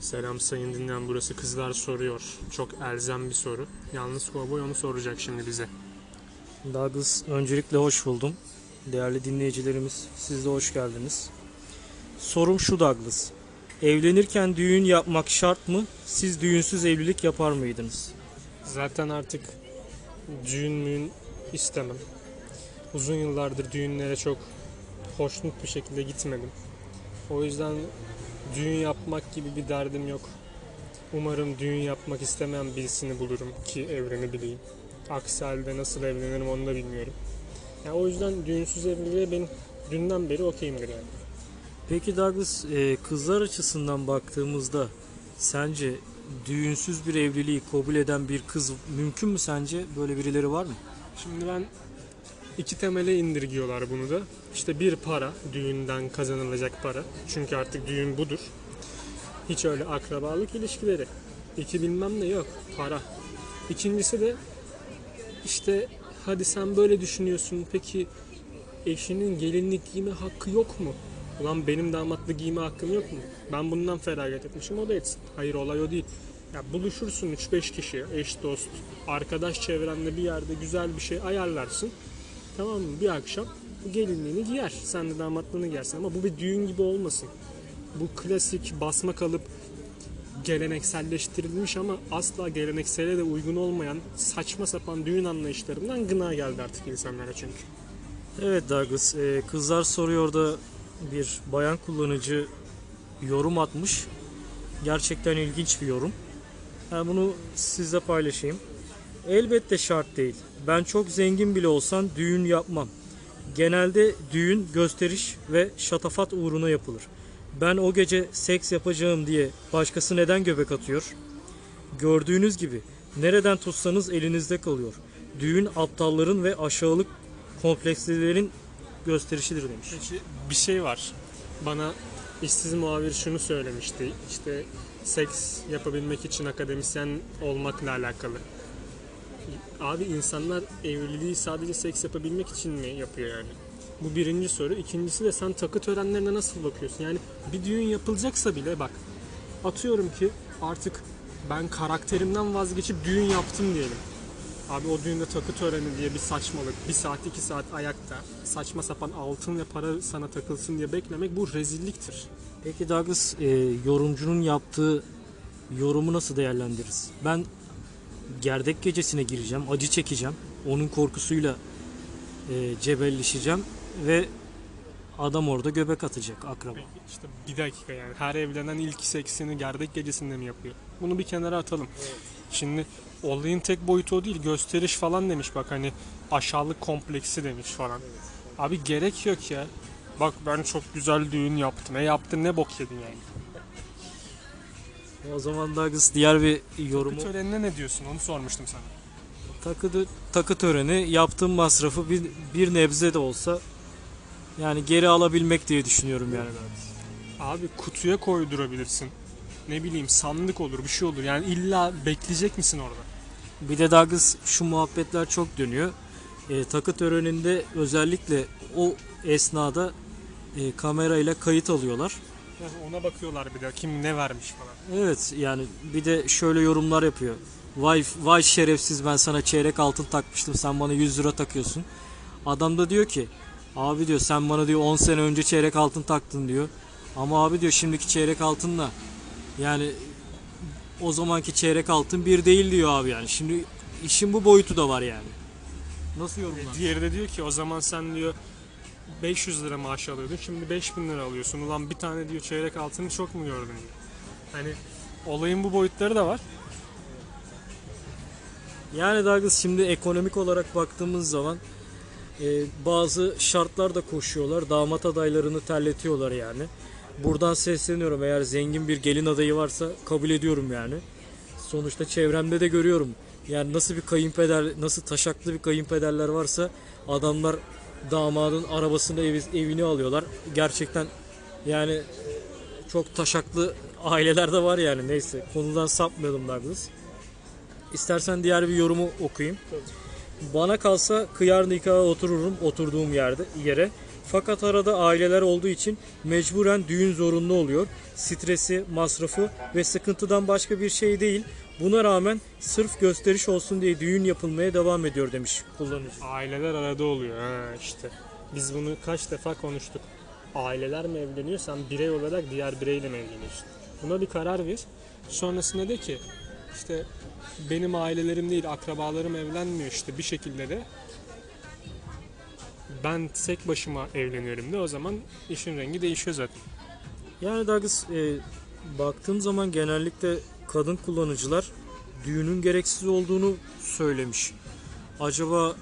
Selam sayın dinleyen burası kızlar soruyor. Çok elzem bir soru. Yalnız kovboy onu soracak şimdi bize. Douglas öncelikle hoş buldum. Değerli dinleyicilerimiz siz de hoş geldiniz. Sorum şu Douglas. Evlenirken düğün yapmak şart mı? Siz düğünsüz evlilik yapar mıydınız? Zaten artık düğün müğün istemem. Uzun yıllardır düğünlere çok hoşnut bir şekilde gitmedim. O yüzden düğün yapmak gibi bir derdim yok. Umarım düğün yapmak istemeyen birisini bulurum ki evlenebileyim. Aksi halde nasıl evlenirim onu da bilmiyorum. Yani o yüzden düğünsüz evliliğe ben dünden beri okeyimdir yani. Peki Douglas e, kızlar açısından baktığımızda sence düğünsüz bir evliliği kabul eden bir kız mümkün mü sence? Böyle birileri var mı? Şimdi ben iki temele indirgiyorlar bunu da. İşte bir para, düğünden kazanılacak para. Çünkü artık düğün budur. Hiç öyle akrabalık ilişkileri. İki bilmem ne yok, para. İkincisi de işte hadi sen böyle düşünüyorsun. Peki eşinin gelinlik giyme hakkı yok mu? Ulan benim damatlık giyme hakkım yok mu? Ben bundan feragat etmişim o da etsin. Hayır olay o değil. Ya buluşursun 3-5 kişi, eş dost, arkadaş çevrende bir yerde güzel bir şey ayarlarsın. Tamam mı? Bir akşam gelinliğini giyer. Sen de damatlığını giyersin ama bu bir düğün gibi olmasın. Bu klasik basma kalıp gelenekselleştirilmiş ama asla geleneksele de uygun olmayan saçma sapan düğün anlayışlarından gına geldi artık insanlara çünkü. Evet Douglas, e, kızlar soruyor da bir bayan kullanıcı yorum atmış. Gerçekten ilginç bir yorum. Ha, bunu sizle paylaşayım. Elbette şart değil. Ben çok zengin bile olsam düğün yapmam. Genelde düğün gösteriş ve şatafat uğruna yapılır. Ben o gece seks yapacağım diye başkası neden göbek atıyor? Gördüğünüz gibi nereden tutsanız elinizde kalıyor. Düğün aptalların ve aşağılık komplekslerin gösterişidir demiş. Peki bir şey var. Bana işsiz muhabir şunu söylemişti. İşte seks yapabilmek için akademisyen olmakla alakalı. Abi insanlar evliliği sadece seks yapabilmek için mi yapıyor yani? Bu birinci soru. İkincisi de sen takı törenlerine nasıl bakıyorsun? Yani bir düğün yapılacaksa bile bak atıyorum ki artık ben karakterimden vazgeçip düğün yaptım diyelim. Abi o düğünde takı töreni diye bir saçmalık. Bir saat iki saat ayakta saçma sapan altın ve para sana takılsın diye beklemek bu rezilliktir. Peki Douglas e, yorumcunun yaptığı yorumu nasıl değerlendiririz? Ben gerdek gecesine gireceğim, acı çekeceğim. Onun korkusuyla e, cebelleşeceğim ve adam orada göbek atacak akraba. Peki işte bir dakika yani her evlenen ilk seksini gerdek gecesinde mi yapıyor? Bunu bir kenara atalım. Şimdi olayın tek boyutu o değil gösteriş falan demiş bak hani aşağılık kompleksi demiş falan. Abi gerek yok ya. Bak ben çok güzel düğün yaptım. E yaptın ne bok yedin yani. O zaman Douglas diğer bir yorumu Bu törenine ne diyorsun onu sormuştum sana. takı, takı töreni yaptığım masrafı bir, bir nebze de olsa yani geri alabilmek diye düşünüyorum yani. Abi kutuya koydurabilirsin. Ne bileyim sandık olur bir şey olur. Yani illa bekleyecek misin orada? Bir de Douglas şu muhabbetler çok dönüyor. E, takı töreninde özellikle o esnada e, kamerayla kayıt alıyorlar. Ona bakıyorlar bir de kim ne vermiş falan. Evet yani bir de şöyle yorumlar yapıyor. Vay vay şerefsiz ben sana çeyrek altın takmıştım sen bana 100 lira takıyorsun. Adam da diyor ki abi diyor sen bana diyor 10 sene önce çeyrek altın taktın diyor. Ama abi diyor şimdiki çeyrek altınla yani o zamanki çeyrek altın bir değil diyor abi yani. Şimdi işin bu boyutu da var yani. Nasıl yorumlar? Diğeri de diyor ki o zaman sen diyor 500 lira maaş alıyordun şimdi 5000 lira alıyorsun. Ulan bir tane diyor çeyrek altını çok mu gördün diyor. Hani olayın bu boyutları da var. Yani Douglas şimdi ekonomik olarak baktığımız zaman e, bazı şartlar da koşuyorlar. Damat adaylarını terletiyorlar yani. Buradan sesleniyorum eğer zengin bir gelin adayı varsa kabul ediyorum yani. Sonuçta çevremde de görüyorum. Yani nasıl bir kayınpeder, nasıl taşaklı bir kayınpederler varsa adamlar damadın arabasını evi, evini alıyorlar. Gerçekten yani çok taşaklı aileler de var yani neyse konudan sapmayalım Douglas. İstersen diğer bir yorumu okuyayım. Bana kalsa kıyar nikaha otururum oturduğum yerde yere. Fakat arada aileler olduğu için mecburen düğün zorunlu oluyor. Stresi, masrafı ve sıkıntıdan başka bir şey değil. Buna rağmen sırf gösteriş olsun diye düğün yapılmaya devam ediyor demiş kullanıcı. Aileler arada oluyor. Ha işte. Biz bunu kaç defa konuştuk. Aileler mi evleniyor? Sen birey olarak diğer bireyle mi evleniyorsun? Buna bir karar ver. Sonrasında de ki işte benim ailelerim değil akrabalarım evlenmiyor işte bir şekilde de ben tek başıma evleniyorum de o zaman işin rengi değişiyor zaten. Yani Douglas e, baktığım zaman genellikle kadın kullanıcılar düğünün gereksiz olduğunu söylemiş. Acaba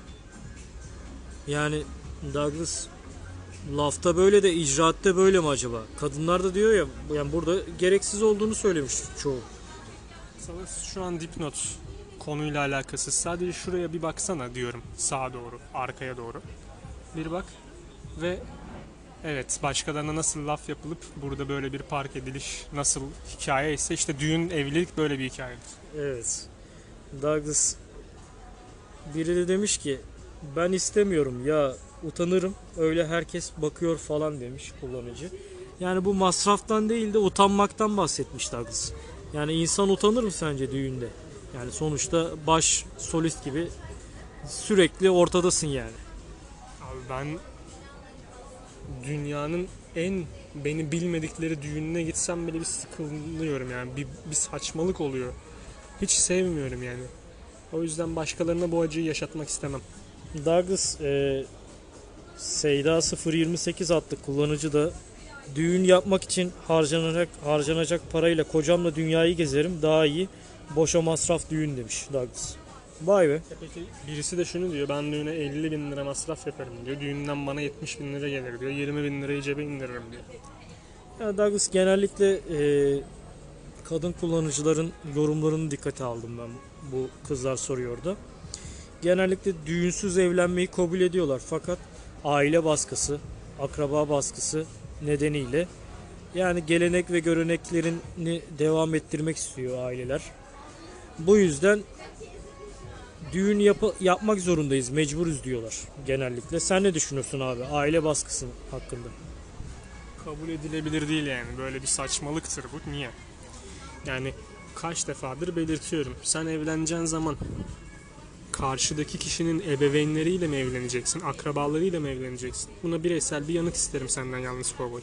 yani Douglas lafta böyle de icraatte böyle mi acaba? Kadınlar da diyor ya yani burada gereksiz olduğunu söylemiş çoğu. Sana şu an dipnot konuyla alakasız. Sadece şuraya bir baksana diyorum. Sağa doğru, arkaya doğru. Bir bak ve evet başkalarına nasıl laf yapılıp burada böyle bir park ediliş nasıl hikaye ise işte düğün, evlilik böyle bir hikayedir. Evet. Douglas biri de demiş ki ben istemiyorum ya utanırım öyle herkes bakıyor falan demiş kullanıcı. Yani bu masraftan değil de utanmaktan bahsetmiş Douglas. Yani insan utanır mı sence düğünde? Yani sonuçta baş solist gibi sürekli ortadasın yani. Abi ben dünyanın en beni bilmedikleri düğününe gitsem bile bir sıkılıyorum yani. Bir, bir saçmalık oluyor. Hiç sevmiyorum yani. O yüzden başkalarına bu acıyı yaşatmak istemem. Douglas e, Seyda 028 adlı kullanıcı da düğün yapmak için harcanacak harcanacak parayla kocamla dünyayı gezerim daha iyi boşa masraf düğün demiş Douglas. Vay be. Peki birisi de şunu diyor ben düğüne 50 bin lira masraf yaparım diyor. Düğünden bana 70 bin lira gelir diyor. 20 bin lirayı cebe indiririm diyor. Ya Douglas genellikle e, kadın kullanıcıların yorumlarını dikkate aldım ben bu kızlar soruyordu. Genellikle düğünsüz evlenmeyi kabul ediyorlar fakat aile baskısı, akraba baskısı nedeniyle yani gelenek ve göreneklerini devam ettirmek istiyor aileler. Bu yüzden düğün yap- yapmak zorundayız, mecburuz diyorlar genellikle. Sen ne düşünüyorsun abi aile baskısı hakkında? Kabul edilebilir değil yani. Böyle bir saçmalıktır bu. Niye? Yani kaç defadır belirtiyorum. Sen evleneceğin zaman karşıdaki kişinin ebeveynleriyle mi evleneceksin, akrabalarıyla mı evleneceksin? Buna bireysel bir yanıt isterim senden yalnız kovboy.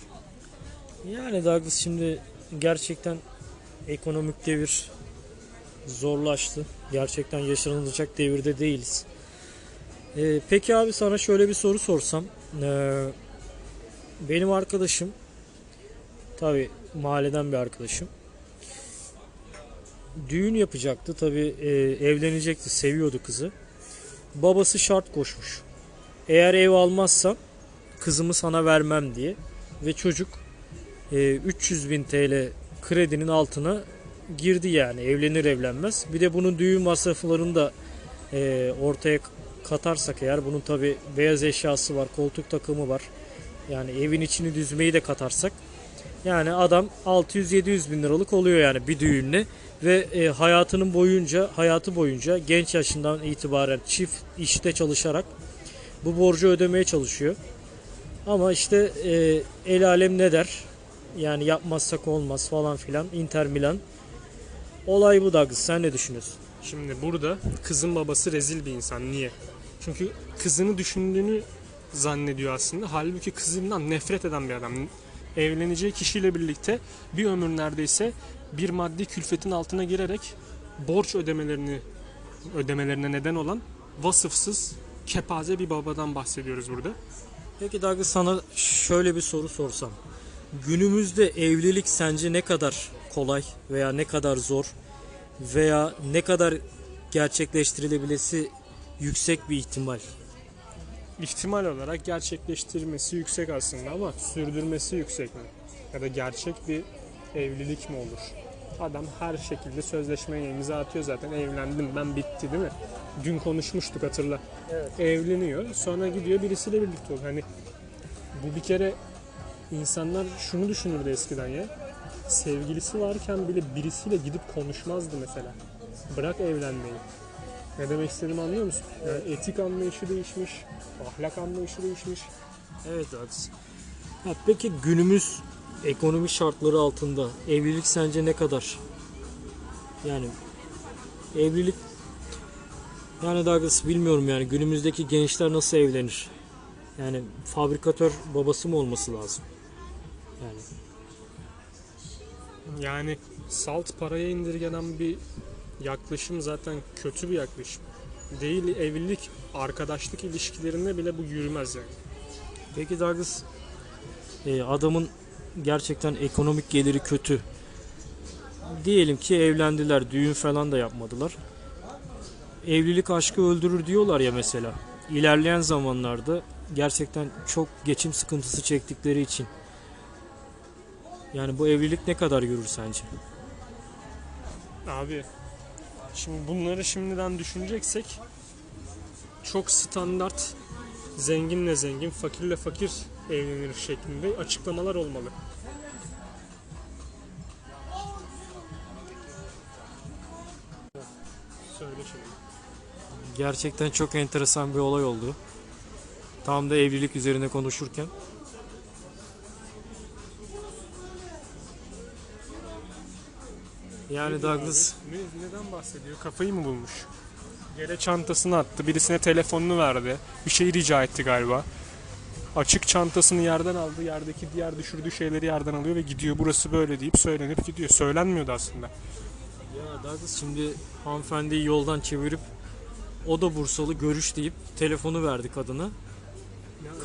Yani Douglas şimdi gerçekten ekonomik devir zorlaştı. Gerçekten yaşanılacak devirde değiliz. Ee, peki abi sana şöyle bir soru sorsam. Ee, benim arkadaşım tabi mahalleden bir arkadaşım düğün yapacaktı tabi evlenecekti seviyordu kızı babası şart koşmuş eğer ev almazsam kızımı sana vermem diye ve çocuk e, 300 bin TL kredinin altına girdi yani evlenir evlenmez. Bir de bunun düğün masraflarını da e, ortaya katarsak eğer bunun tabi beyaz eşyası var, koltuk takımı var. Yani evin içini düzmeyi de katarsak yani adam 600-700 bin liralık oluyor yani bir düğünle ve e, hayatının boyunca hayatı boyunca genç yaşından itibaren çift işte çalışarak bu borcu ödemeye çalışıyor. Ama işte e, el alem ne der? Yani yapmazsak olmaz falan filan. Inter Milan. Olay bu Douglas. Sen ne düşünüyorsun? Şimdi burada kızın babası rezil bir insan. Niye? Çünkü kızını düşündüğünü zannediyor aslında. Halbuki kızından nefret eden bir adam. Evleneceği kişiyle birlikte bir ömür neredeyse bir maddi külfetin altına girerek borç ödemelerini ödemelerine neden olan vasıfsız, kepaze bir babadan bahsediyoruz burada. Peki Douglas sana şöyle bir soru sorsam. Günümüzde evlilik sence ne kadar kolay veya ne kadar zor veya ne kadar gerçekleştirilebilesi yüksek bir ihtimal? ihtimal olarak gerçekleştirmesi yüksek aslında ama sürdürmesi yüksek mi? Ya da gerçek bir evlilik mi olur? Adam her şekilde sözleşmeye imza atıyor zaten. Evlendim ben bitti değil mi? Dün konuşmuştuk hatırla. Evet. Evleniyor sonra gidiyor birisiyle birlikte oluyor. Hani bu bir kere insanlar şunu düşünürdü eskiden ya. Sevgilisi varken bile birisiyle gidip konuşmazdı mesela. Bırak evlenmeyi. Ne demek istediğimi anlıyor musun? Yani etik anlayışı değişmiş, ahlak anlayışı değişmiş. Evet Douglas. Ha, peki günümüz ekonomi şartları altında evlilik sence ne kadar? Yani evlilik yani Douglas bilmiyorum yani günümüzdeki gençler nasıl evlenir? Yani fabrikatör babası mı olması lazım? Yani Yani salt paraya indirgenen bir yaklaşım zaten kötü bir yaklaşım. Değil evlilik, arkadaşlık ilişkilerinde bile bu yürümez yani. Peki Douglas e, adamın gerçekten ekonomik geliri kötü. Diyelim ki evlendiler, düğün falan da yapmadılar. Evlilik aşkı öldürür diyorlar ya mesela. İlerleyen zamanlarda gerçekten çok geçim sıkıntısı çektikleri için. Yani bu evlilik ne kadar yürür sence? Abi şimdi bunları şimdiden düşüneceksek çok standart zenginle zengin, fakirle fakir evlenir şeklinde açıklamalar olmalı. Söyle şimdi. Gerçekten çok enteresan bir olay oldu. Tam da evlilik üzerine konuşurken. Yani Douglas ne, neden bahsediyor? Kafayı mı bulmuş? Yere çantasını attı. Birisine telefonunu verdi. Bir şey rica etti galiba. Açık çantasını yerden aldı. Yerdeki diğer düşürdüğü şeyleri yerden alıyor ve gidiyor. Burası böyle deyip söylenip gidiyor. Söylenmiyordu aslında. Ya Douglas şimdi hanımefendiyi yoldan çevirip o da Bursalı görüş deyip telefonu verdi kadına.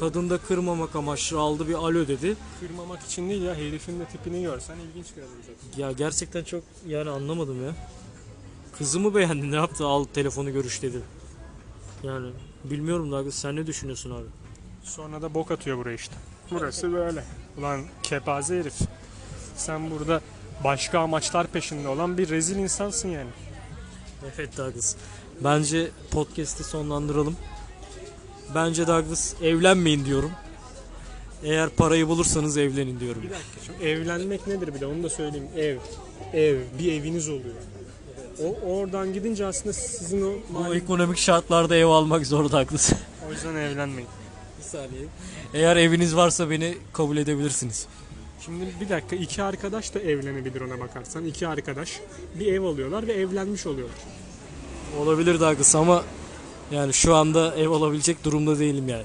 Kadın da kırmamak amaçlı aldı bir alo dedi. Kırmamak için değil ya. Herifin de tipini görsen ilginç bir adam zaten. Ya gerçekten çok yani anlamadım ya. Kızımı beğendi ne yaptı al telefonu görüş dedi. Yani bilmiyorum Douglas sen ne düşünüyorsun abi? Sonra da bok atıyor buraya işte. Burası böyle. Ulan kepaze herif. Sen burada başka amaçlar peşinde olan bir rezil insansın yani. Evet Douglas. Bence podcast'i sonlandıralım. Bence Douglas evlenmeyin diyorum. Eğer parayı bulursanız evlenin diyorum. Bir dakika şimdi evlenmek nedir bir de onu da söyleyeyim. Ev, ev, bir eviniz oluyor. O oradan gidince aslında sizin o Bu ekonomik şartlarda ev almak zor Douglas. o yüzden evlenmeyin. Bir saniye. Eğer eviniz varsa beni kabul edebilirsiniz. Şimdi bir dakika iki arkadaş da evlenebilir ona bakarsan. İki arkadaş bir ev alıyorlar ve evlenmiş oluyorlar. Olabilir Douglas ama yani şu anda ev alabilecek durumda değilim yani.